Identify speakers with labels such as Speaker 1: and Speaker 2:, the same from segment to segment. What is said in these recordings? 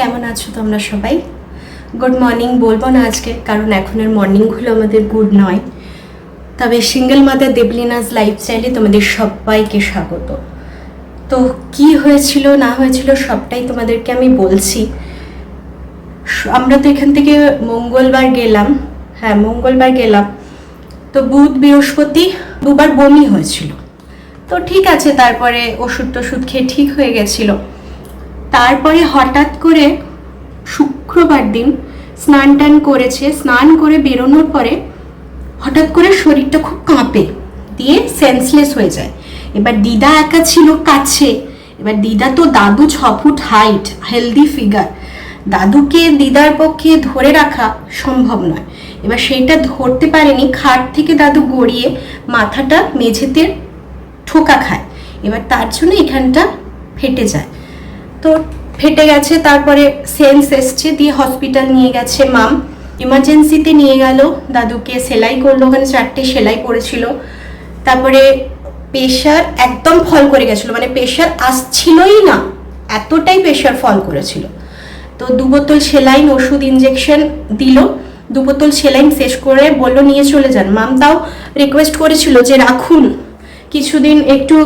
Speaker 1: কেমন আছো তোমরা সবাই? গুড মর্নিং বলব না আজকে, কারণ এখনের মর্নিংগুলো আমাদের গুড নয়। তবে সিঙ্গেল মাদার দেবলিনাস লাইফস্টাইলে তোমাদের সবাইকে স্বাগত। তো কি হয়েছিল, না হয়েছিল, সবটাই তোমাদেরকে আমি বলছি। আমরা তো এখান থেকে মঙ্গলবার গেলাম। হ্যাঁ মঙ্গলবার গেলাম। তো বুধ, বৃহস্পতি দুবার বমি হয়েছিল। তো ঠিক আছে, তারপরে ওষুধ টষুধ খেয়ে ঠিক হয়ে গেছিল। তারপরে হঠাৎ করে শুক্রবার দিন স্নান টান করেছে, স্নান করে বেরোনোর পরে হঠাৎ করে শরীরটা খুব কাঁপে, দিয়ে সেন্সলেস হয়ে যায়। এবার দিদা একা ছিল কাছে, এবার দিদা তো দাদু ছ ফুট হাইট হেলদি ফিগার দাদুকে দিদার পক্ষে ধরে রাখা সম্ভব নয়। এবার সেইটা ধরতে পারেনি, খাট থেকে দাদু গড়িয়ে মাথাটা মেঝেতে ঠোকা খায়। এবার তার জন্য এখানটা ফেটে যায়। তো ফেটে গেছে, তারপরে সেন্স এসছে, দিয়ে হসপিটাল নিয়ে গেছে মাম ইমার্জেন্সিতে নিয়ে গেল, দাদুকে সেলাই করল, ওখানে চারটে সেলাই করেছিল। তারপরে প্রেশার একদম ফল করে গেছিল মানে প্রেশার আসছিলই না, এতটাই প্রেশার ফল করেছিল। তো দু বোতল সেলাইন, ওষুধ ইঞ্জেকশন দিল, দু বোতল সেলাইন শেষ করে বলল, নিয়ে চলে যান। মাম তাও রিকোয়েস্ট করেছিল যে রাখুন, কিছুদিন একটু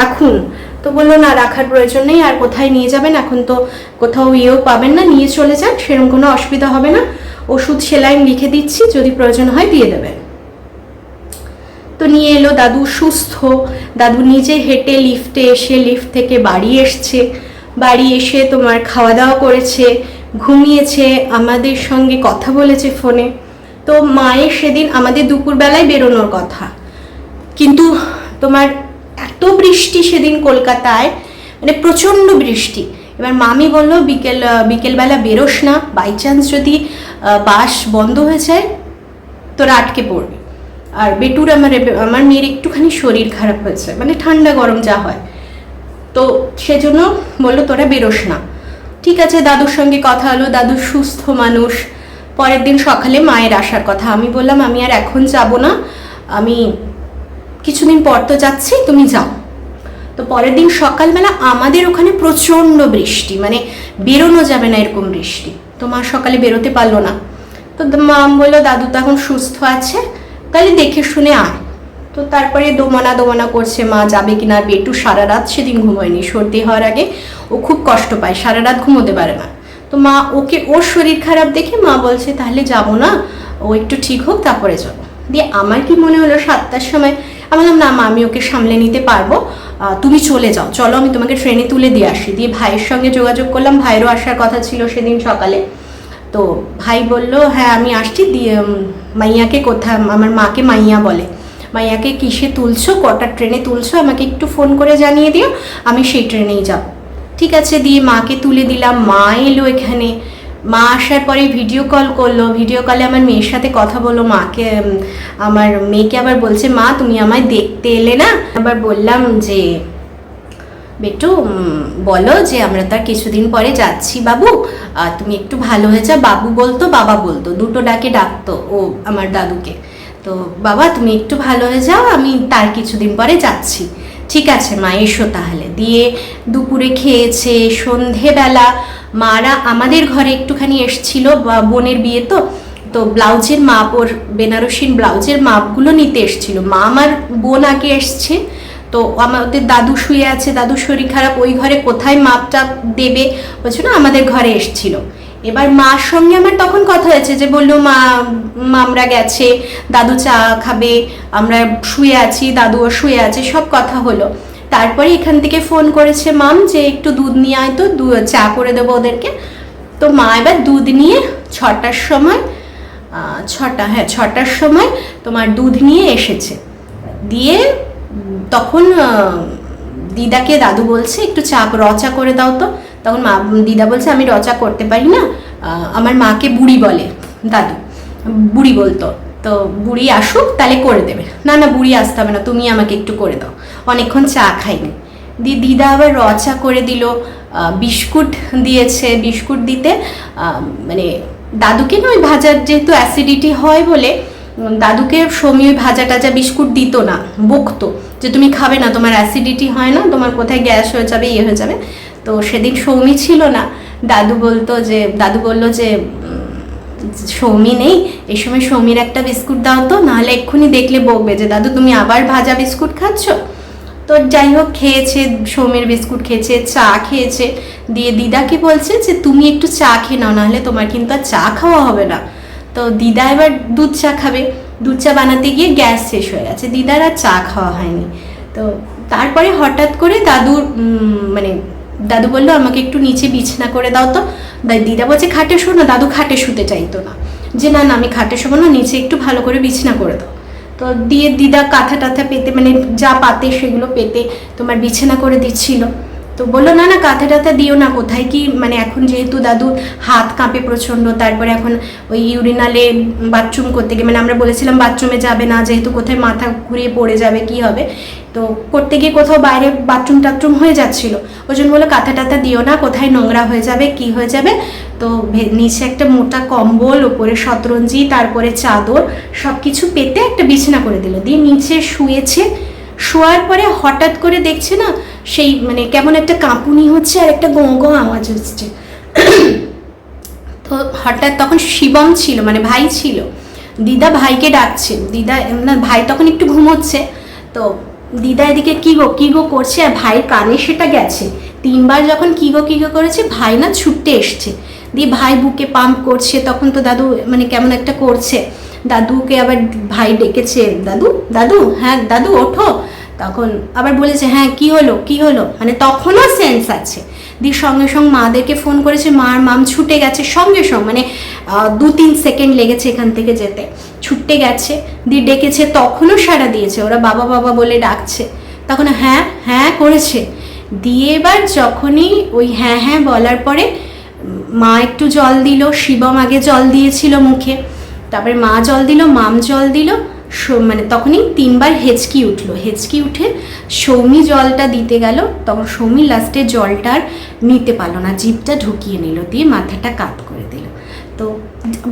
Speaker 1: রাখুন। তো বলল, না, রাখার প্রয়োজন নেই, আর কোথায় নিয়ে যাবেন? এখন তো কোথাও ইয়েও পাবেন না, নিয়ে চলে যান, সেরকম কোনো অসুবিধা হবে না। ওষুধ, সেলাইন লিখে দিচ্ছি, যদি প্রয়োজন হয় দিয়ে দেবেন। তো নিয়ে এলো, দাদু সুস্থ, দাদু নিজে হেঁটে লিফটে এসে লিফট থেকে বাড়ি এসছে। বাড়ি এসে তোমার খাওয়া দাওয়া করেছে, ঘুমিয়েছে, আমাদের সঙ্গে কথা বলেছে ফোনে। তো মায়ের সেদিন আমাদের দুপুরবেলায় বেরোনোর কথা। কিন্তু তোমার এত বৃষ্টি সেদিন কলকাতায় মানে প্রচণ্ড বৃষ্টি। এবার মামি বলল, বিকেল বিকেলবেলা বেরোস না বাই চান্স যদি বাস বন্ধ হয়ে যায়, তোরা আটকে পড়বি। আর বেটুর আমার আমার মেয়ের একটুখানি শরীর খারাপ হয়েছে মানে ঠান্ডা গরম যা হয়। তো সেজন্য বলল, তোরা বেরোস না। ঠিক আছে, দাদুর সঙ্গে কথা হলো, দাদু সুস্থ মানুষ। পরের দিন সকালে মায়ের আসার কথা। আমি বললাম, আমি আর এখন যাব না। আমি কিছুদিন পর তো যাচ্ছি, তুমি যাও। তো পরের দিন সকালবেলা আমাদের ওখানে প্রচণ্ড বৃষ্টি মানে বেরোনো যাবে না এরকম বৃষ্টি। তো মা সকালে বেরোতে পারল না। তো মা বলল, দাদু তো এখন সুস্থ আছে, তাহলে দেখে শুনে আয়। তো তারপরে দোমানা দোমানা করছে মা, যাবে কিনা না? বেটু সারা রাত সেদিন ঘুমোয়নি। সর্দি হওয়ার আগে ও খুব কষ্ট পায়, সারা রাত ঘুমোতে পারে না। তো মা, ওকে ওর শরীর খারাপ দেখে মা বলছে, তাহলে যাব না, ও একটু ঠিক হোক, তারপরে যাব। দিয়ে আমার কি মনে হলো, সাতটার সময় আমি বললাম, না মা, আমি ওকে সামলে নিতে পারব। তুমি চলে যাও। চলো, আমি তোমাকে ট্রেনে তুলে দিয়ে আসি। দিয়ে ভাইয়ের সঙ্গে যোগাযোগ করলাম। ভাইয়েরও আসার কথা ছিল সেদিন সকালে। তো ভাই বলল হ্যাঁ আমি আসছি। দিয়ে মাইয়াকে কোথায় আমার মাকে মাইয়া বলে। মাইয়াকে, কিসে তুলছো? কটা ট্রেনে তুলছো? আমাকে একটু ফোন করে জানিয়ে দিও। আমি সেই ট্রেনেই যাব। ঠিক আছে, দিয়ে মাকে তুলে দিলাম। মা এলো এখানে। মা আসার পরে ভিডিও কল করল। ভিডিও কলে আমার মেয়ের সাথে কথা বলল। মাকে আমার মেয়েকে আবার বলছে, মা, তুমি আমায় দেখতে এলে না? আবার বললাম যে, বেটু বলো যে আমরা তো আর কিছুদিন পরে যাচ্ছি, বাবু। তুমি একটু ভালো হয়ে যা বাবু বলতো, বাবা বলতো। দুটো ডাকে ডাকতো ও আমার দাদুকে। তো, বাবা, তুমি একটু ভালো হয়ে যাও, আমি তার কিছুদিন পরে যাচ্ছি। ঠিক আছে, মা, এসো তাহলে। দিয়ে দুপুরে খেয়েছে, সন্ধেবেলা মারা আমাদের ঘরে একটুখানি এসছিল বোনের বিয়ে তো তো ব্লাউজের মাপ ওর বেনারসির ব্লাউজের মাপগুলো নিতে এসছিল। মা আমার বোন আগে এসছে তো আমাদের দাদু শুয়ে আছে দাদু শরীর খারাপ ওই ঘরে কোথায় মাপটা দেবে বলছো না আমাদের ঘরে এসছিল। এবার মার সঙ্গে আমার তখন কথা হয়েছে যে বলল মা মা, আমরা গেছে দাদু চা খাবে আমরা শুয়ে আছি দাদুও শুয়ে আছে সব কথা হলো। তারপরে এখান থেকে ফোন করেছে মাম যে একটু দুধ নিয়ে আয় তো চা করে দেবো ওদেরকে। তো মা এবার দুধ নিয়ে ছটার সময় ছটা হ্যাঁ ছটার সময় তোমার দুধ নিয়ে এসেছে। দিয়ে তখন দিদাকে দাদু বলছে, একটু চা, রচা করে দাও তো। তখন মা, দিদা বলছে, আমি রচা করতে পারি না। আমার মাকে বুড়ি বলে, দাদু, বুড়ি বলতো। তো বুড়ি আসুক, তাহলে করে দেবে। না না, বুড়ি আসতে হবে না, তুমি আমাকে একটু করে দাও। অনেকক্ষণ চা খাইনি। দি, দিদা আবার রচা করে দিল বিস্কুট দিয়েছে, বিস্কুট দিতে মানে দাদুকে না ওই ভাজার যেহেতু অ্যাসিডিটি হয় বলে দাদুকে সমী ওই ভাজা টাজা বিস্কুট দিত না, বকতো, যে তুমি খাবে না, তোমার অ্যাসিডিটি হয় না, তোমার কোথায় গ্যাস হয়ে যাবে ইয়ে হয়ে যাবে। তো সেদিন সৌমি ছিল না, দাদু বলতো যে, দাদু বলল যে সৌমি নেই, এই সময় সৌমির একটা বিস্কুট দাও তো, নাহলে এক্ষুনি দেখলে বকবে যে, দাদু, তুমি আবার ভাজা বিস্কুট খাচ্ছ? তো যাই হোক, খেয়েছে, সৌমির বিস্কুট খেয়েছে, চা খেয়েছে। দিয়ে দিদাকে বলছে যে, তুমি একটু চা খেয়ে নাও, নাহলে তোমার কিন্তু আর চা খাওয়া হবে না। তো দিদা এবার দুধ চা খাবে। দুধ চা বানাতে গিয়ে গ্যাস শেষ হয়ে গেছে। দিদার আর চা খাওয়া হয়নি। তো তারপরে হঠাৎ করে দাদুর মানে দাদু বলল, আমাকে একটু নিচে বিছনা করে দাও তো। দিদা বলছে, খাটে শো না, দাদু খাটে শুতে চাইতো না। যে, না না, আমি খাটে শোবো না, নিচে একটু ভালো করে বিছনা করে দাও। তো দিয়ে দিদা কাঁথা টাথা পেতে মানে যা পাতে সেগুলো পেতে তোমার বিছানা করে দিচ্ছিল। তো বলল, না না কাঁথা টাথা দিও না, কোথায় কি মানে এখন যেহেতু দাদু হাত কাঁপে প্রচণ্ড, তারপরে এখন ওই ইউরিনালে বাথরুম করতে গিয়ে মানে আমরা বলেছিলাম বাথরুমে যাবে না, যেহেতু কোথায় মাথা ঘুরিয়ে পড়ে যাবে, কি হবে? তো করতে গিয়ে কোথাও বাইরে বাথরুম টাথরুম হয়ে যাচ্ছিল। ওই জন্য বলল কাঁথা টাথা দিও না, কোথায় নোংরা হয়ে যাবে, কি হয়ে যাবে? তো নিচে একটা মোটা কম্বল, ওপরে শতরঞ্জি, তারপরে চাদর সব কিছু পেতে একটা বিছানা করে দিল। দিয়ে নিচে শুয়েছে। শোয়ার পরে হঠাৎ করে দেখছে না সেই মানে কেমন একটা কাঁপুনি হচ্ছে আর একটা গো গো আওয়াজ হচ্ছে। তো হঠাৎ তখন শিবম ছিল মানে ভাই ছিল। দিদা ভাইকে ডাকছে। দিদা না, ভাই তখন একটু ঘুমোচ্ছে। তো দিদা এদিকে কি গো কি গো করছে? আর ভাইয়ের কানে সেটা গেছে। তিনবার যখন কি গো কি গো করেছে, ভাই না ছুটতে এসছে। দিয়ে ভাই বুকে পাম্প করছে। তখন তো দাদু মানে কেমন একটা করছে। দাদুকে আবার ভাই ডেকেছে, দাদু দাদু হ্যাঁ দাদু, ওঠো। তখন আবার বলেছে হ্যাঁ কি হলো? কি হলো? মানে তখনও সেন্স আছে। দিয়ে সঙ্গে সঙ্গে মাদেরকে ফোন করেছে, মার মাম ছুটে গেছে। সঙ্গে সঙ্গে মানে দু তিন সেকেন্ড লেগেছে এখান থেকে যেতে। ছুটে গেছে দিয়ে ডেকেছে, তখনও সাড়া দিয়েছে। ওরা বাবা বাবা বলে ডাকছে। তখন হ্যাঁ হ্যাঁ করেছে। দিয়ে এবার যখনই ওই হ্যাঁ হ্যাঁ বলার পরে, মা একটু জল দিল, শিবম আগে জল দিয়েছিল মুখে। তারপরে মা জল দিল, মাম জল দিল। মানে তখনই তিনবার হেঁচকি উঠল। হেঁচকি উঠে সৌমি জলটা দিতে গেল, তখন সৌমি লাস্টে জলটা আর নিতে পারল না জিভটা ঢুকিয়ে নিল, দিয়ে মাথাটা কাত করে দিল। তো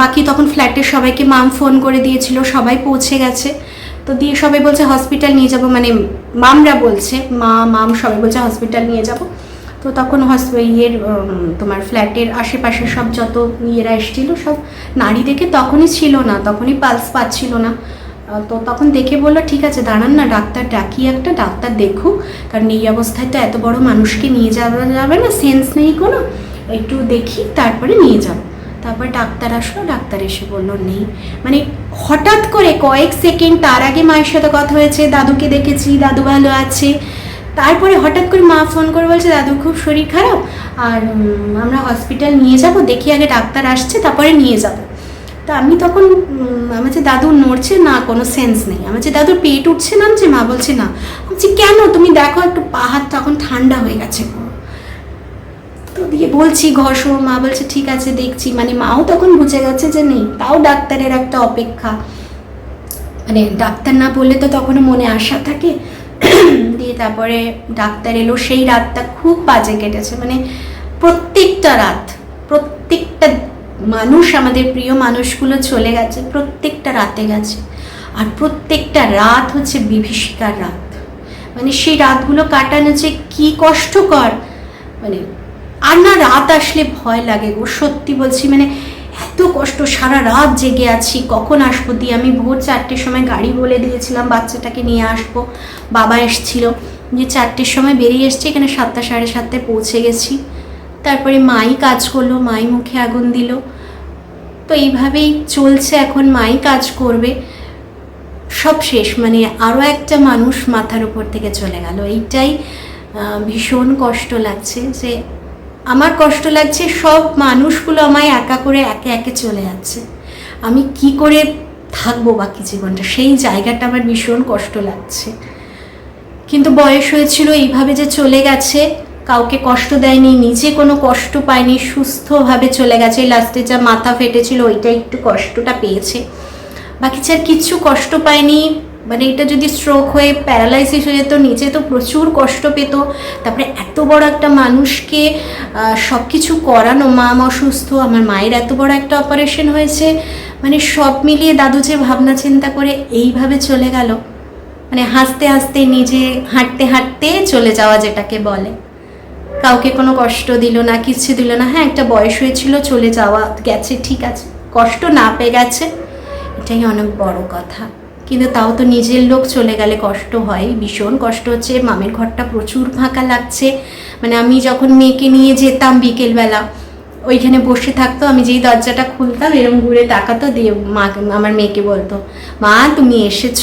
Speaker 1: বাকি তখন ফ্ল্যাটের সবাইকে মাম ফোন করে দিয়েছিল, সবাই পৌঁছে গেছে। তো দিয়ে সবাই বলছে, হসপিটাল নিয়ে যাব। মানে মামরা বলছে, মা, মাম সবাই বলছে, হসপিটাল নিয়ে যাব। তো তখন ইয়ের তোমার ফ্ল্যাটের আশেপাশে সব যত ইয়েরা এসেছিল, সব নারী দেখে তখনই ছিল না, তখনই পালস পাচ্ছিল না। তো তখন দেখে বলল, ঠিক আছে, দাঁড়ান না, ডাক্তার ডাকি একটা, ডাক্তার দেখুক। কারণ এই অবস্থায় তো এত বড় মানুষকে নিয়ে যাওয়া যাবে না সেন্স নেই কোনো। একটু দেখি, তারপরে নিয়ে যাব। তারপর ডাক্তার আসলো, ডাক্তার এসে বলল, নেই। মানে হঠাৎ করে কয়েক সেকেন্ড, তার আগে মায়ের সাথে কথা হয়েছে, দাদুকে দেখেছি, দাদু ভালো আছে। তারপরে হঠাৎ করে মা ফোন করে বলছে দাদুর খুব শরীর খারাপ? আর আমরা হসপিটাল নিয়ে যাব, দেখি আগে ডাক্তার আসছে, তারপরে নিয়ে যাব। তা আমি তখন আমার যে দাদু নড়ছে না, কোনো সেন্স নেই। আমার যে দাদুর পেট উঠছে না, যে মা বলছে না। বলছি, কেন? তুমি দেখো, একটু পাহাড় তখন ঠান্ডা হয়ে গেছে। তো দিয়ে বলছি ঘষো মা বলছে, ঠিক আছে, দেখছি। মানে মাও তখন বুঝে গেছে যে নেই, তাও ডাক্তারের একটা অপেক্ষা। মানে ডাক্তার না বললে তো তখনও মনে আশা থাকে। দিয়ে তারপরে ডাক্তার এলো, সেই রাতটা খুব বাজে কেটেছে। মানে প্রত্যেকটা রাত, প্রত্যেকটা মানুষ, আমাদের প্রিয় মানুষগুলো চলে গেছে, প্রত্যেকটা রাতে গেছে। আর প্রত্যেকটা রাত হচ্ছে বিভীষিকার রাত। মানে সেই রাতগুলো কাটানো যে কি কষ্টকর। মানে আর না রাত আসলে ভয় লাগে গো, সত্যি বলছি মানে এত কষ্ট, সারা রাত জেগে আছি, কখন আসব দিয়ে? আমি ভোর চারটের সময় গাড়ি বলে দিয়েছিলাম, বাচ্চাটাকে নিয়ে আসব। বাবা এসছিল, যে চারটের সময় বেরিয়ে এসছি, এখানে সাতটা, সাড়ে সাতটায় পৌঁছে গেছি। তারপরে মাই কাজ করল, মাই মুখে আগুন দিল। তো এইভাবেই চলছে এখন, মাই কাজ করবে। সব শেষ মানে আরও একটা মানুষ মাথার উপর থেকে চলে গেল। এইটাই ভীষণ কষ্ট লাগছে যে আমার কষ্ট লাগছে সব মানুষগুলো আমায় একা করে একে একে চলে যাচ্ছে। আমি কি করে থাকব বাকি জীবনটা? সেই জায়গাটা আমার ভীষণ কষ্ট লাগছে। কিন্তু বয়স হয়েছিল এইভাবে যে চলে গেছে কাউকে কষ্ট দেয়নি, নিজে কোনো কষ্ট পায়নি, সুস্থভাবে চলে গেছে। লাস্টে যা মাথা ফেটেছিল, ওইটা একটু কষ্টটা পেয়েছে। বাকি যার কিচ্ছু কষ্ট পায়নি মানে এটা যদি স্ট্রোক হয়ে প্যারালাইসিস হয়ে যেত নিচে তো প্রচুর কষ্ট পেত। তারপরে এত বড় একটা মানুষকে সব কিছু করানো, মা অসুস্থ, আমার মায়ের এত বড় একটা অপারেশন হয়েছে। মানে সব মিলিয়ে দাদু যে ভাবনা চিন্তা করে এইভাবে চলে গেল। মানে হাসতে হাসতে, নিজে হাঁটতে হাঁটতে চলে যাওয়া যেটাকে বলে। কাউকে কোনো কষ্ট দিল না, কিচ্ছু দিল না। হ্যাঁ একটা বয়স হয়েছিল, চলে যাওয়া গেছে, ঠিক আছে। কষ্ট না পেয়ে গেছে, এটাই অনেক বড় কথা। কিন্তু তাও তো নিজের লোক চলে গেলে কষ্ট হয়, ভীষণ কষ্ট হচ্ছে। মামের ঘরটা প্রচুর ফাঁকা লাগছে। মানে আমি যখন মেয়েকে নিয়ে যেতাম বিকেলবেলা, ওইখানে বসে থাকতো, আমি যেই দরজাটা খুলতাম এরকম ঘুরে তাকাতো, দিয়ে মা, আমার মেয়েকে বলতো, মা, তুমি এসেছ?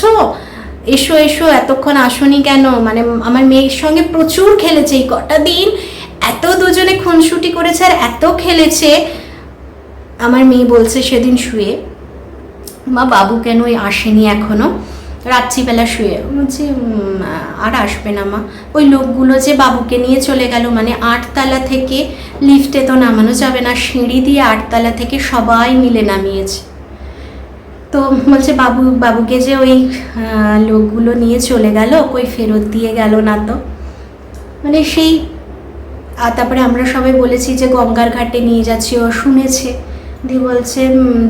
Speaker 1: এসো এসো, এতক্ষণ আসনি কেন? মানে আমার মেয়ের সঙ্গে প্রচুর খেলেছে এই কটা দিন। এত দুজনে খুনসুটি করেছে আর এত খেলেছে। আমার মেয়ে বলছে সেদিন শুয়ে। মা, বাবু কেন ওই আসেনি এখনও? রাত্রিবেলা শুয়ে। বলছি আর আসবে না মা। ওই লোকগুলো যে বাবুকে নিয়ে চলে গেল মানে আটতলা থেকে লিফটে তো নামানো যাবে না, সিঁড়ি দিয়ে আটতলা থেকে সবাই মিলে নামিয়েছে। তো বলছে, বাবু, বাবুকে যে ওই লোকগুলো নিয়ে চলে গেল, কই ফেরত দিয়ে গেল না তো? মানে সেই, আর তারপরে আমরা সবাই বলেছি যে, গঙ্গার ঘাটে নিয়ে যাচ্ছি ও শুনেছে। দি বলছে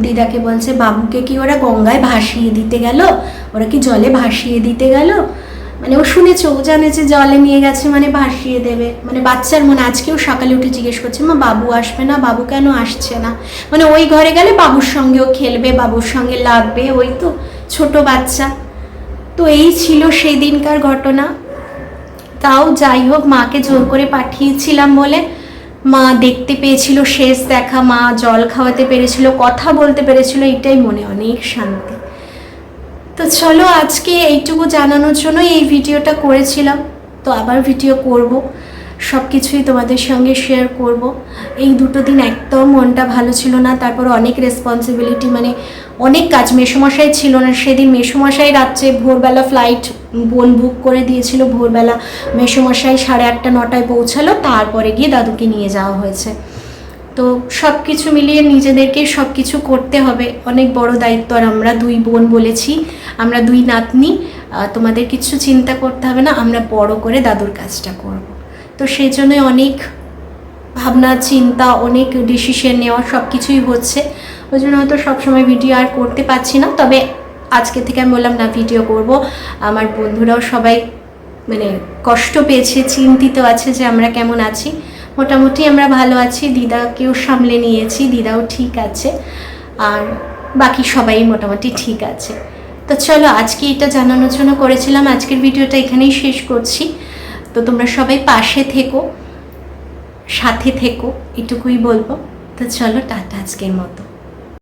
Speaker 1: দিদাকে বলছে, বাবুকে কি ওরা গঙ্গায় ভাসিয়ে দিতে গেল? ওরা কি জলে ভাসিয়ে দিতে গেল? মানে ও শুনেছে, ও জানে যে জলে নিয়ে গেছে মানে ভাসিয়ে দেবে। মানে বাচ্চার মনে আজকেও সকালে উঠে জিজ্ঞেস করছে, মা, বাবু আসবে না? বাবু কেন আসছে না? মানে ওই ঘরে গেলে বাবুর সঙ্গেও খেলবে, বাবুর সঙ্গে লাগবে, ওই তো ছোট বাচ্চা। তো এই ছিল সেই দিনকার ঘটনা। তাও যাই হোক, মাকে জোর করে পাঠিয়েছিলাম বলে মা দেখতে পেয়েছিল, শেষ দেখা, মা জল খাওয়াতে পেরেছিল, কথা বলতে পেরেছিল এটাই মনে অনেক শান্তি। তো চলো আজকে এইটুকু জানানোর জন্য এই ভিডিওটা করেছিলাম। তো আবার ভিডিও করব। সব কিছুই তোমাদের সঙ্গে শেয়ার করব। এই দুটো দিন একদম মনটা ভালো ছিল না, তারপর অনেক রেসপন্সিবিলিটি মানে অনেক কাজ মেসমশাই ছিল না। সেদিন মেসমশাই রাত্রে ভোরবেলা ফ্লাইট বোন বুক করে দিয়েছিল। ভোরবেলা মেসমশাই সাড়ে আটটা, নটায় পৌঁছালো। তারপরে গিয়ে দাদুকে নিয়ে যাওয়া হয়েছে। তো সব কিছু মিলিয়ে নিজেদেরকে সব কিছু করতে হবে। অনেক বড় দায়িত্ব আর আমরা দুই বোন বলেছি, আমরা দুই নাতনি তোমাদের কিছু চিন্তা করতে হবে না, আমরা বড় করে দাদুর কাজটা করব। তো সেই জন্যই অনেক ভাবনা, চিন্তা, অনেক ডিসিশন নেওয়া সব কিছুই হচ্ছে। ওই জন্য হয়তো সবসময় ভিডিও আর করতে পারছি না, তবে আজকে থেকে আমি বললাম, না ভিডিও করব। আমার বন্ধুরাও সবাই মানে কষ্ট পেয়েছে, চিন্তিত আছে যে আমরা কেমন আছি। মোটামুটি আমরা ভালো আছি, দিদাকেও সামলে নিয়েছি, দিদাও ঠিক আছে, আর বাকি সবাই মোটামুটি ঠিক আছে। তো চলো, আজকে এটা জানানোর জন্য করেছিলাম, আজকের ভিডিওটা এখানেই শেষ করছি। তো তোমরা সবাই পাশে থেকো, সাথে থেকো, এটুকুই বলব। তো চলো, টাটা আজকের মতো।